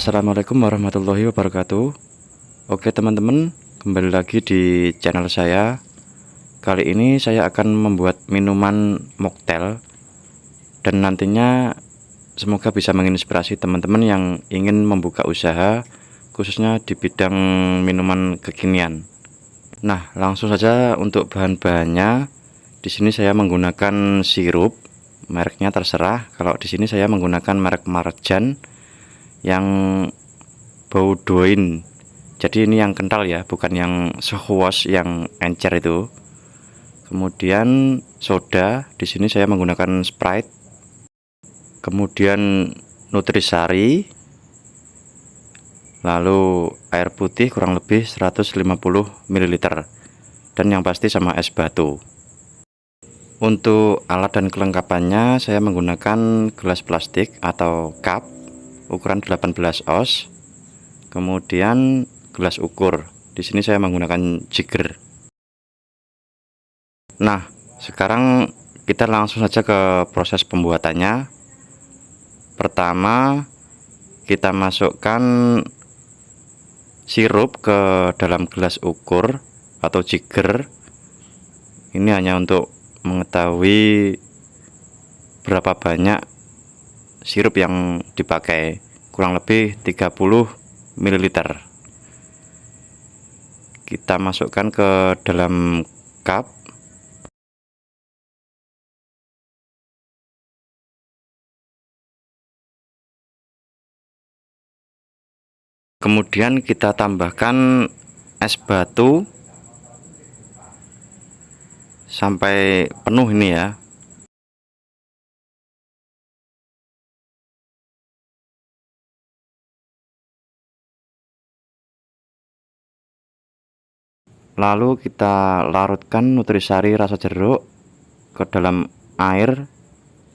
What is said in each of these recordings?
Assalamualaikum warahmatullahi wabarakatuh. Oke teman-teman kembali lagi di channel saya. Kali ini saya akan membuat minuman mocktail. Dan nantinya semoga bisa menginspirasi teman-teman yang ingin membuka usaha Khususnya di bidang minuman kekinian. Nah langsung saja untuk bahan-bahannya. Di sini saya menggunakan sirup. Mereknya terserah. Kalau di sini saya menggunakan merek Marjan yang bau doin. Jadi ini yang kental ya bukan yang sehuas yang encer itu. Kemudian soda di sini saya menggunakan sprite. Kemudian nutrisari. Lalu air putih kurang lebih 150 ml dan yang pasti sama es batu. Untuk alat dan kelengkapannya saya menggunakan gelas plastik atau cup ukuran 18 oz. Kemudian gelas ukur. Di sini saya menggunakan jigger. Nah, sekarang kita langsung saja ke proses pembuatannya. Pertama, kita masukkan sirup ke dalam gelas ukur atau jigger. Ini hanya untuk mengetahui berapa banyak sirup yang dipakai kurang lebih 30 ml kita masukkan ke dalam cup. Kemudian kita tambahkan es batu sampai penuh ini ya lalu kita larutkan nutrisari rasa jeruk ke dalam air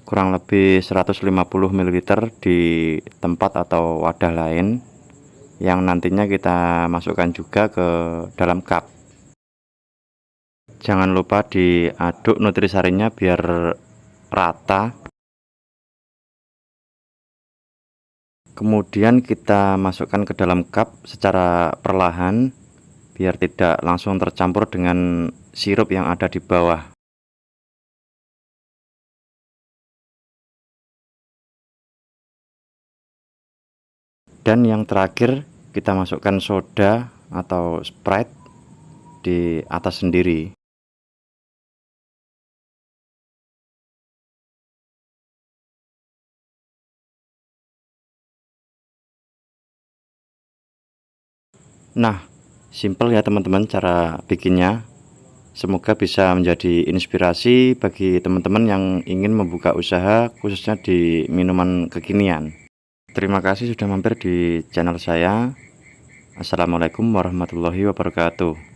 kurang lebih 150 ml di tempat atau wadah lain yang nantinya kita masukkan juga ke dalam cup. Jangan lupa diaduk nutrisarinya biar rata. Kemudian kita masukkan ke dalam cup secara perlahan biar tidak langsung tercampur dengan sirup yang ada di bawah. Dan yang terakhir kita masukkan soda atau sprite di atas sendiri. Nah, simple ya teman-teman cara bikinnya. Semoga bisa menjadi inspirasi bagi teman-teman yang ingin membuka usaha khususnya di minuman kekinian. Terima kasih sudah mampir di channel saya. Assalamualaikum warahmatullahi wabarakatuh.